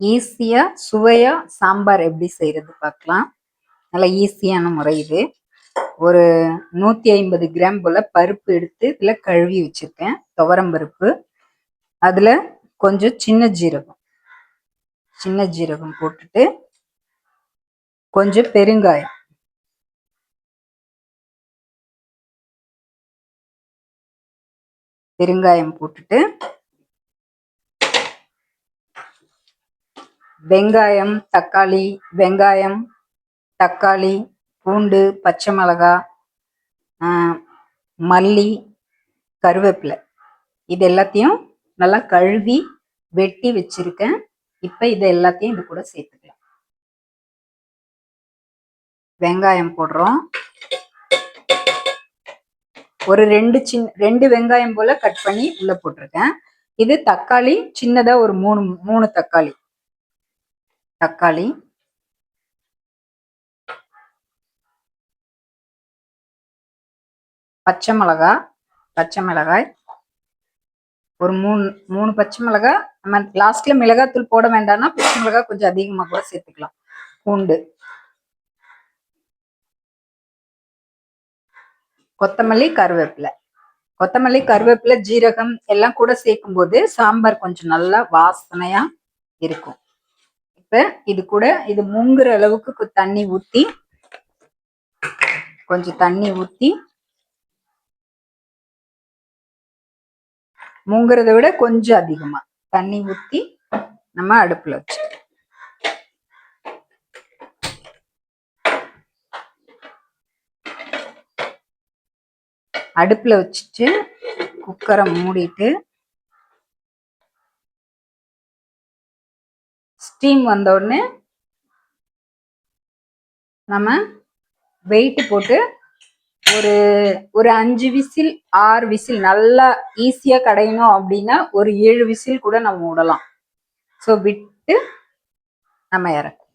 ஈஸியாக சுவையாக சாம்பார் எப்படி செய்கிறது பார்க்கலாம் நல்லா ஈஸியான முறை இது. ஒரு நூற்றி ஐம்பது கிராம் போல் பருப்பு எடுத்து இதில் கழுவி வச்சுருக்கேன். துவரம் பருப்பு. அதில் கொஞ்சம் சின்ன ஜீரகம். சின்ன ஜீரகம் போட்டுட்டு கொஞ்சம் பெருங்காயம். பெருங்காயம் போட்டுட்டு வெங்காயம் தக்காளி வெங்காயம் தக்காளி பூண்டு பச்சை மிளகா மல்லி கருவேப்பிலை. இது எல்லாத்தையும் நல்லா கழுவி வெட்டி வச்சிருக்கேன். இப்போ இதை எல்லாத்தையும் இது கூட சேர்த்துக்கலாம். வெங்காயம் போடுறோம். ஒரு ரெண்டு சின் ரெண்டு வெங்காயம் போல கட் பண்ணி உள்ள போட்டிருக்கேன். இது தக்காளி சின்னதா ஒரு மூணு மூணு தக்காளி. தக்காளி. பச்சை மிளகா பச்சை மிளகாய். ஒரு மூணு மூணு பச்சை மிளகாய் நம்ம லாஸ்ட்ல மிளகாத்தூள் போட வேண்டாம்னா பச்சை மிளகாய் கொஞ்சம் அதிகமாக கூட சேர்த்துக்கலாம். பூண்டு. கொத்தமல்லி கருவேப்பிலை. கொத்தமல்லி கருவேப்பிலை ஜீரகம் எல்லாம் கூட சேர்க்கும் போது சாம்பார் கொஞ்சம் நல்லா வாசனையா இருக்கும். இப்போ இது கூட இது முங்குற அளவுக்கு தண்ணி ஊத்தி கொஞ்சம் தண்ணி ஊத்தி முங்குறத விட கொஞ்சம் அதிகமா தண்ணி ஊத்தி நம்ம அடுப்புல வச்சு அடுப்புல வச்சுட்டு குக்கரை மூடிட்டு ஸ்டீம் வந்த உடனே நம்ம வெயிட் போட்டு ஒரு ஒரு அஞ்சு விசில் ஆறு விசில் நல்லா ஈஸியாக கடையணும் அப்படின்னா ஒரு ஏழு விசில் கூட நம்ம விடலாம் ஸோ விட்டு நம்ம இறக்கும்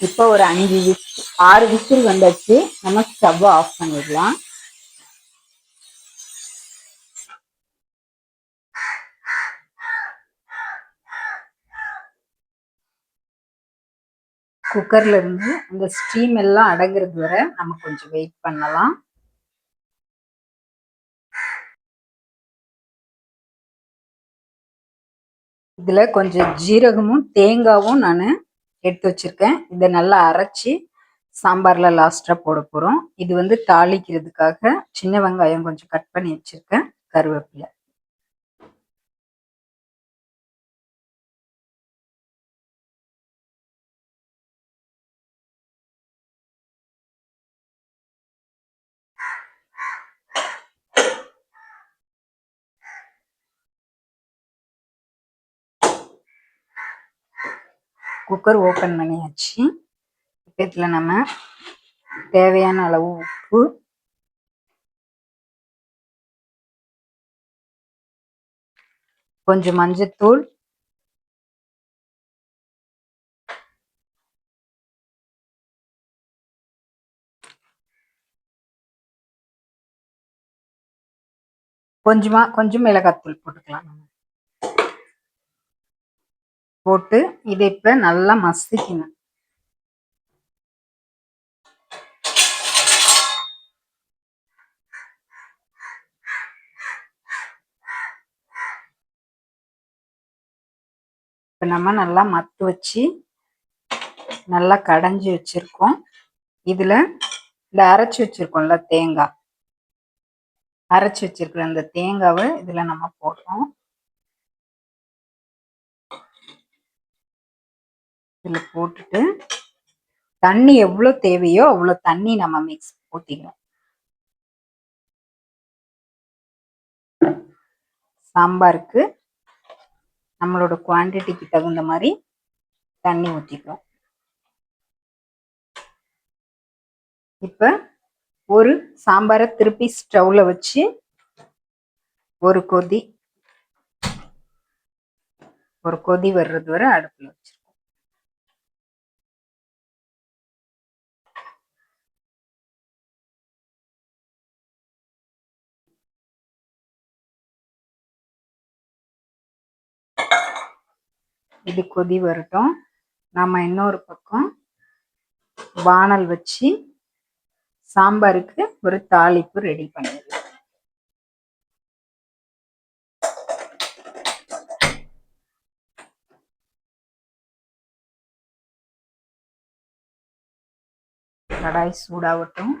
இப்போ ஒரு அஞ்சு விசில் ஆறு விசில் வந்தாச்சு. நம்ம ஸ்டவ் ஆஃப் பண்ணிடலாம். குக்கர்ல இருந்து அந்த ஸ்டீம் எல்லாம் அடங்குறது வரை நம்ம கொஞ்சம் வெயிட் பண்ணலாம். இதுல கொஞ்சம் ஜீரகமும் தேங்காவும் நான் எடுத்து வச்சிருக்கேன். இதை நல்லா அரைச்சி சாம்பார்ல லாஸ்டா போட போறோம். இது வந்து தாளிக்கிறதுக்காக சின்ன வெங்காயம் கொஞ்சம் கட் பண்ணி வச்சிருக்கேன். கருவேப்பிலை. குக்கர் ஓப்பன் பண்ணியாச்சு. இதில் நம்ம தேவையான அளவு உப்பு. கொஞ்சம் மஞ்சத்தூள். கொஞ்சமா கொஞ்சம் மிளகாத்தூள் போட்டுக்கலாம் நம்ம. போட்டு இதை இப்ப நல்லா மசிக்கணும். இப்போ நம்ம நல்லா மத்து வச்சு நல்லா கடைஞ்சி வச்சிருக்கோம். இதுல இந்த அரைச்சி வச்சிருக்கோம்ல தேங்காய். அரைச்சி வச்சிருக்கிற அந்த தேங்காவை இதுல நம்ம போடுறோம் இதில் போட்டுட்டு தண்ணி எவ்வளோ தேவையோ அவ்வளோ தண்ணி நம்ம மிக்ஸ் ஊற்றிக்கணும் சாம்பாருக்கு நம்மளோட குவான்டிட்டிக்கு தகுந்த மாதிரி தண்ணி ஊற்றிக்கிறோம் இப்போ ஒரு சாம்பாரை திருப்பி ஸ்டவ்ல வச்சு ஒரு கொதி ஒரு கொதி வர்றது வரை அடுப்பில் வச்சிருக்கோம் இது கொதி வரட்டும். நம்ம இன்னொரு பக்கம் வானல் வச்சு சாம்பாருக்கு ஒரு தாளிப்பு ரெடி பண்ணிடலாம். கடாய் சூடாகட்டும்.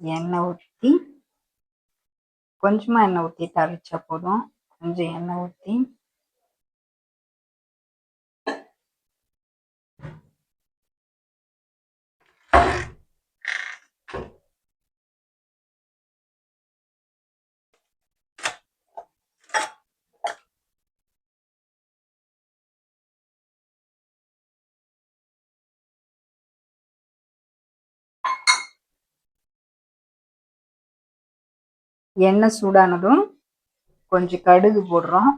எண்ணெய் ஊற்றி கொஞ்சமாக எண்ணெய் ஊற்றி தாளிச்சா போதும். கொஞ்சம் எண்ணெய் ஊற்றி எண்ணெய் சூடானதும் கொஞ்சம் கடுகு போடுறோம்.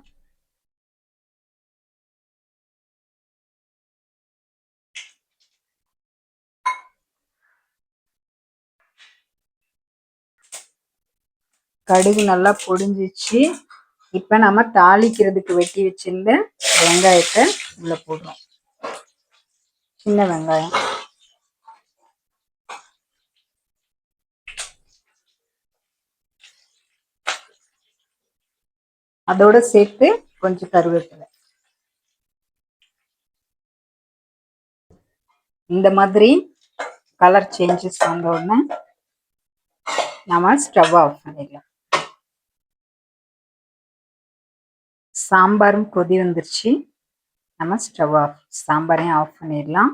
கடுகு நல்லா பொடிஞ்சிச்சு. இப்போ நம்ம தாளிக்கிறதுக்கு வெட்டி வச்சிருந்த வெங்காயத்தை உள்ள போடுறோம். சின்ன வெங்காயம். அதோட சேர்த்து கொஞ்சம் கருவேப்பிலை. இந்த மாதிரி கலர் சேஞ்சஸ் வந்த உடனே நம்ம ஸ்டவ் ஆஃப் பண்ணிடலாம். சாம்பாரும் கொதி வந்துருச்சு. நம்ம ஸ்டவ் ஆஃப் சாம்பாரையும் ஆஃப் பண்ணிடலாம்.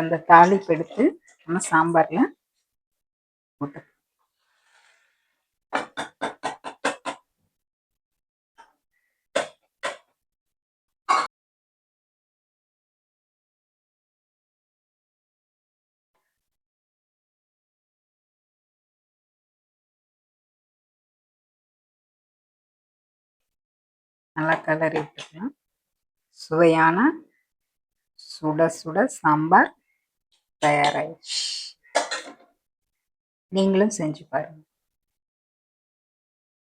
அந்த தாளிப்பு எடுத்து நம்ம சாம்பார்ல போட்டு நல்லா கலரி விட்டுக்கலாம் சுவையான சுட சுட சாம்பார். தயாராயிடுச்சு நீங்களும் செஞ்சு பாருங்கள்